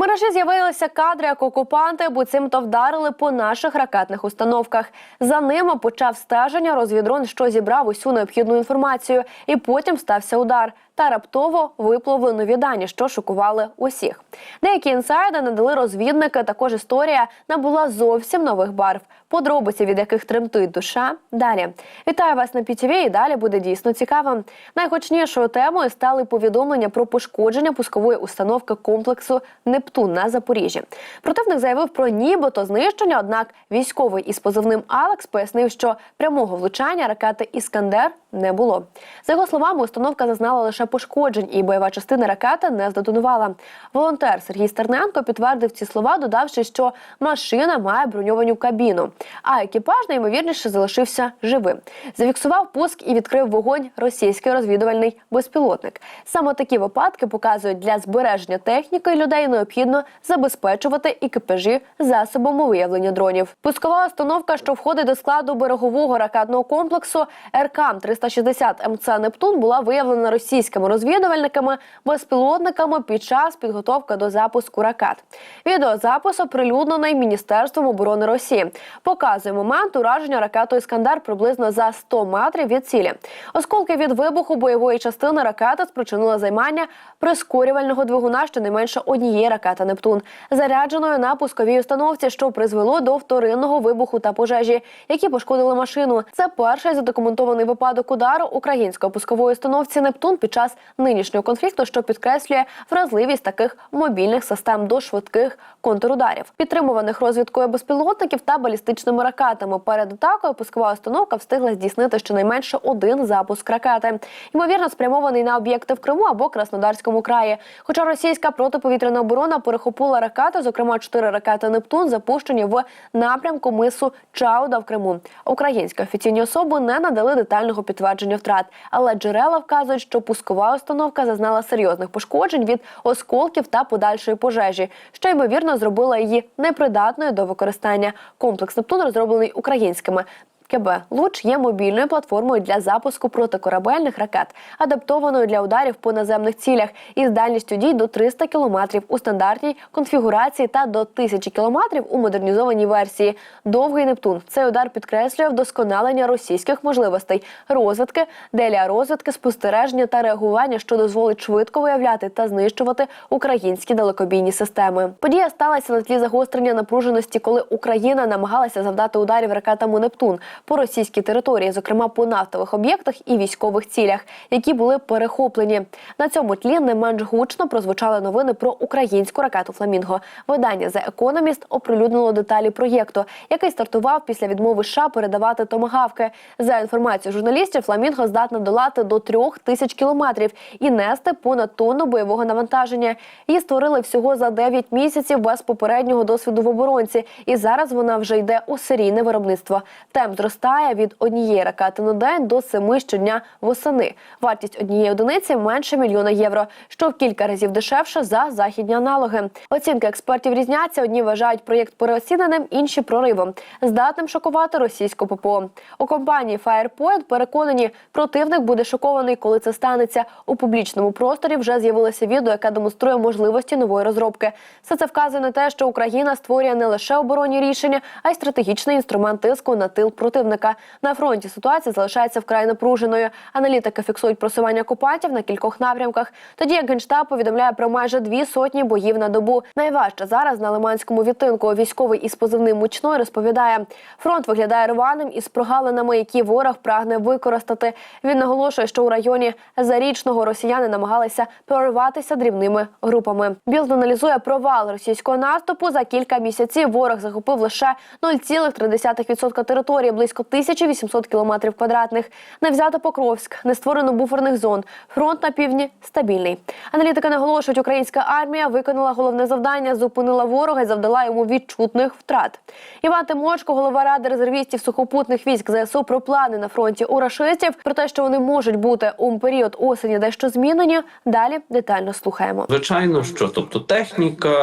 мережі з'явилися кадри, як окупанти буцімто вдарили по наших ракетних установках. За ними почав стеження розвідрон, що зібрав усю необхідну інформацію, і потім стався удар. Та раптово випливли нові дані, що шокували усіх. Деякі інсайди надали розвідники. Також історія набула зовсім нових барв. Подробиці, від яких тремтить душа. Далі вітаю вас на ПІТІВІ і далі буде дійсно цікаво. Найгучнішою темою стали повідомлення про пошкодження пускової установки комплексу Нептун на Запоріжжі. Противник заявив про нібито знищення. Однак військовий із позивним Алекс пояснив, що прямого влучання ракети Іскандер не було. За його словами, установка зазнала лише пошкоджень, і бойова частина ракети не здетонувала. Волонтер Сергій Стерненко підтвердив ці слова, додавши, що машина має броньовану кабіну, а екіпаж найімовірніше залишився живим. Зафіксував пуск і відкрив вогонь російський розвідувальний безпілотник. Саме такі випадки показують для збереження техніки людей необхідно забезпечувати екіпажі засобами виявлення дронів. Пускова установка, що входить до складу берегового ракетного комплексу РК 360 МЦ Нептун, була виявлена російськими розвідувальниками безпілотниками під час підготовки до запуску ракет. Відеозапис оприлюднений Міністерством оборони Росії. Показує момент ураження ракетою Іскандер приблизно за 100 метрів від цілі. Осколки від вибуху бойової частини ракети спричинили займання прискорювального двигуна щонайменше однієї ракети Нептун, зарядженої на пусковій установці, що призвело до вторинного вибуху та пожежі, які пошкодили машину. Це перший задокументований випадок удару української пускової установці Нептун під час нинішнього конфлікту, що підкреслює вразливість таких мобільних систем до швидких контрударів, підтримуваних розвідкою безпілотників та балістичними ракетами. Перед атакою пускова установка встигла здійснити щонайменше один запуск ракети, ймовірно, спрямований на об'єкти в Криму або Краснодарському краї. Хоча російська протиповітряна оборона перехопила ракети, зокрема чотири ракети Нептун, запущені в напрямку мису Чауда в Криму. Українські офіційні особи не надали детального підтвердження втрат, але джерела вказують, що пускова установка зазнала серйозних пошкоджень від осколків та подальшої пожежі, що ймовірно зробила її непридатною до використання. Комплекс Нептун розроблений українськими. КБ Луч є мобільною платформою для запуску протикорабельних ракет, адаптованою для ударів по наземних цілях із дальністю дій до 300 км у стандартній конфігурації та до 1000 км у модернізованій версії. Довгий Нептун цей удар підкреслює вдосконалення російських можливостей розвитки, деля розвитки, спостереження та реагування, що дозволить швидко виявляти та знищувати українські далекобійні системи. Подія сталася на тлі загострення напруженості, коли Україна намагалася завдати ударів ракетами Нептун по російській території, зокрема по нафтових об'єктах і військових цілях, які були перехоплені. На цьому тлі не менш гучно прозвучали новини про українську ракету Фламінго. Видання The Economist оприлюднило деталі проєкту, який стартував після відмови США передавати томагавки. За інформацією журналістів, Фламінго здатна долати до трьох тисяч кілометрів і нести понад тонну бойового навантаження. Її створили всього за 9 місяців без попереднього досвіду в оборонці, і зараз вона вже йде у серійне виробництво. Темп зростає від однієї ракети на день до семи щодня восени. Вартість однієї одиниці менше мільйона євро, що в кілька разів дешевше за західні аналоги. Оцінки експертів різняться. Одні вважають проєкт переоціненим, інші проривом, здатним шокувати російську ППО. У компанії Firepoint переконані, противник буде шокований, коли це станеться. У публічному просторі вже з'явилося відео, яке демонструє можливості нової розробки. Все це вказує на те, що Україна створює не лише оборонні рішення, а й стратегічний інструмент тиску на тил противника. На фронті ситуація залишається вкрай напруженою. Аналітики фіксують просування окупантів на кількох напрямках. Тоді як генштаб повідомляє про майже дві сотні боїв на добу. Найважче зараз на Лиманському відтинку. Військовий із позивним мучной розповідає, фронт виглядає рваним із прогалинами, які ворог прагне використати. Він наголошує, що у районі зарічного росіяни намагалися прориватися дрібними групами. Білд аналізує провал російського наступу. За кілька місяців ворог захопив лише 0,3% території, близько 1800 кілометрів квадратних. Не взято Покровськ, не створено буферних зон. Фронт на півдні стабільний. Аналітики наголошують, українська армія виконала головне завдання, зупинила ворога і завдала йому відчутних втрат. Іван Тимочко, голова ради резервістів сухопутних військ ЗСУ, про плани на фронті у рашистів, про те, що вони можуть бути у період осені дещо змінені. Далі детально слухаємо. Звичайно, що тобто техніка,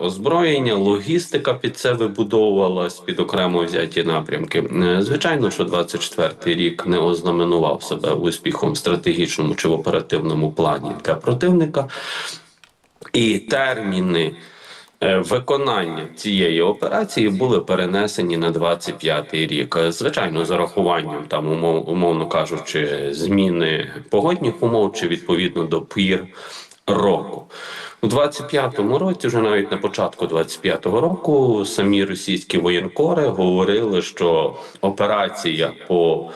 озброєння, логістика під це вибудовувалась під окремо взяті напрямки. Е, Звичайно, що 24-й рік не ознаменував себе успіхом в стратегічному чи в оперативному плані для противника. і терміни е, виконання цієї операції були перенесені на 25-й рік. Звичайно, з урахуванням там умов, умовно кажучи, зміни погодних умов чи відповідно до пір року. У 25-му році, вже навіть на початку 25-го року, самі російські воєнкори говорили, що операція по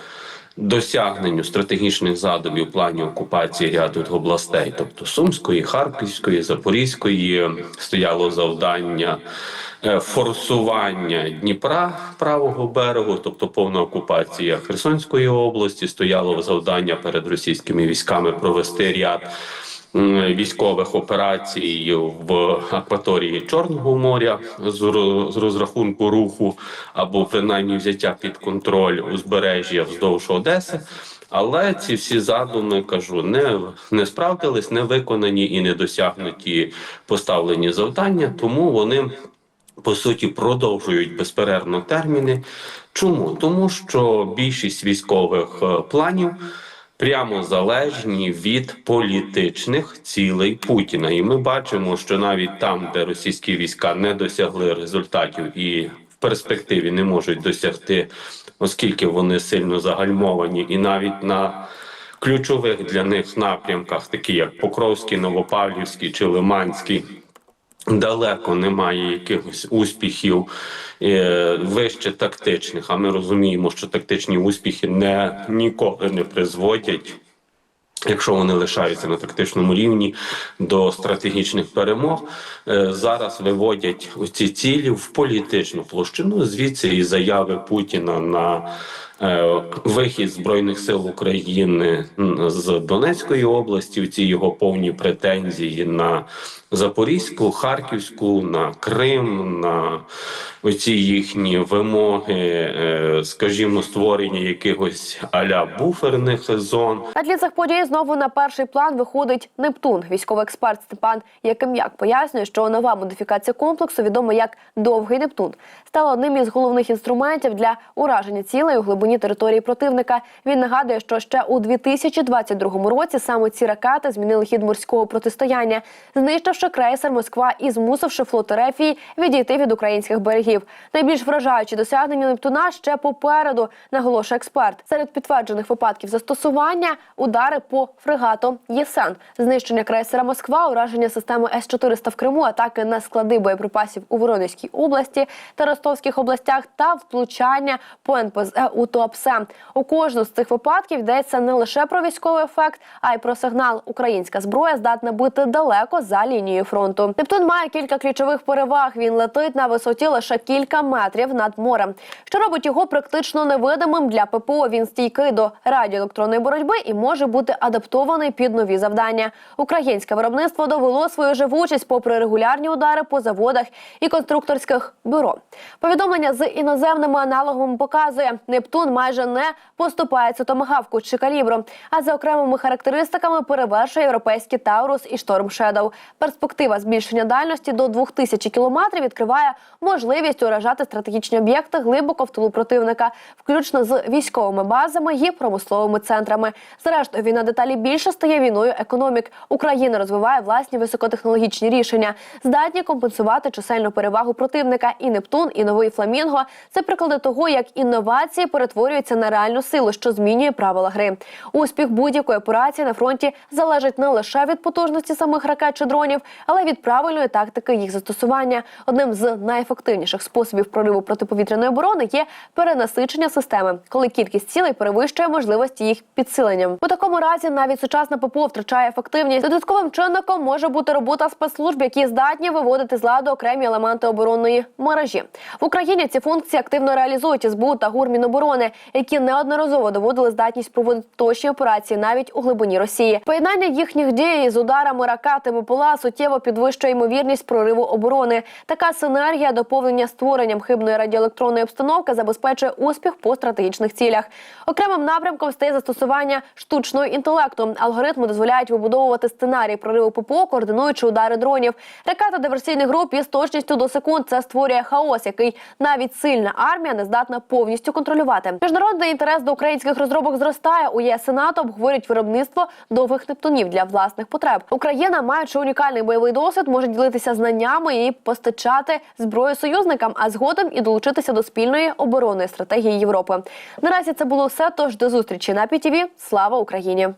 досягненню стратегічних задумів плані окупації ряду областей, тобто Сумської, Харківської, Запорізької, стояло завдання е, форсування Дніпра правого берегу, тобто повна окупація Херсонської області, стояло завдання перед російськими військами провести ряд військових операцій в акваторії Чорного моря з, розрахунку руху або принаймні взяття під контроль узбережжя вздовж Одеси. Але ці всі задуми кажу не, не справдились, не виконані і не досягнуті поставлені завдання, тому вони по суті продовжують безперервно терміни. Чому? Тому що більшість військових е, планів прямо залежні від політичних цілей Путіна. І ми бачимо, що навіть там, де російські війська не досягли результатів і в перспективі не можуть досягти, оскільки вони сильно загальмовані, і навіть на ключових для них напрямках, такі як Покровський, Новопавлівський чи Лиманський, далеко немає якихось успіхів е, вище тактичних. А ми розуміємо, що тактичні успіхи не ніколи не призводять. Якщо вони лишаються на тактичному рівні до стратегічних перемог, е, зараз виводять ці цілі в політичну площину. Звідси і заяви Путіна на вихід збройних сил України з Донецької області. Ці його повні претензії на Запорізьку, Харківську, на Крим, на оці їхні вимоги, е, скажімо, створення якихось аля буферних зон. На тлі цих знову на перший план виходить Нептун. Військовий експерт Степан Яким'як пояснює, що нова модифікація комплексу, відома як довгий Нептун, стала одним із головних інструментів для ураження цілей у глибині території противника. Він нагадує, що ще у 2022 році саме ці ракети змінили хід морського протистояння, знищивши крейсер Москва і змусивши флот Рефії відійти від українських берегів. Найбільш вражаючі досягнення Нептуна ще попереду, наголошує експерт. Серед підтверджених випадків застосування удари по фрегату ЄСЕН, знищення крейсера Москва, ураження системи С-400 в Криму, атаки на склади боєприпасів у Воронезькій області та Ростовських областях та влучання по НПЗ у Туапсе. У кожну з цих випадків йдеться не лише про військовий ефект, а й про сигнал. Українська зброя здатна бити далеко за лінією фронту. Нептун має кілька ключових переваг. Він летить на висоті лише кілька метрів над морем, що робить його практично невидимим для ППО. Він стійкий до радіоелектронної боротьби і може бути адаптований під нові завдання. Українське виробництво довело свою живучість попри регулярні удари по заводах і конструкторських бюро. Повідомлення з іноземними аналогами показує, Нептун майже не поступається томагавку чи калібру, а за окремими характеристиками перевершує європейські Таурус і Шторм Шедоу. Перспектива збільшення дальності до 2000 кілометрів відкриває можливість уражати стратегічні об'єкти глибоко в тилу противника, включно з військовими базами і промисловими центрами. Зрештою, війна деталі більше стає війною економік. Україна розвиває власні високотехнологічні рішення, здатні компенсувати чисельну перевагу противника. І Нептун, і новий Фламінго це приклади того, як інновації перетворюються на реальну силу, що змінює правила гри. Успіх будь-якої операції на фронті залежить не лише від потужності самих ракет чи дронів, але й від правильної тактики їх застосування. Одним з найефективніших способів прориву протиповітряної оборони є перенасичення системи, коли кількість цілей перевищує можливості їх підсиленням. У такому разі навіть сучасна ППО втрачає ефективність. Додатковим чинником може бути робота спецслужб, які здатні виводити з ладу окремі елементи оборонної мережі. В Україні ці функції активно реалізують СБУ та ГУР Міноборони, які неодноразово доводили здатність проводити точні операції навіть у глибині Росії. Поєднання їхніх дій з ударами ракети БПЛА суттєво підвищує ймовірність прориву оборони. Така синергія доповнення створенням хибної радіоелектронної обстановки забезпечує успіх по стратегічних цілях. Окремим напрямком стає застосування штучного інтелекту. Алгоритми дозволяють вибудовувати сценарій прориву ППО, координуючи удари дронів. Ракета диверсійних груп із точністю до секунд це створює хаос, який навіть сильна армія не здатна повністю контролювати. Міжнародний інтерес до українських розробок зростає. У ЄС НАТО обговорюють виробництво довгих нептунів для власних потреб. Україна, маючи унікальний бойовий досвід, може ділитися знаннями і постачати зброю союзникам, а згодом і долучитися до спільної оборонної стратегії Європи. Наразі це було все. Тож до зустрічі на ПІТІВІ. Слава Україні!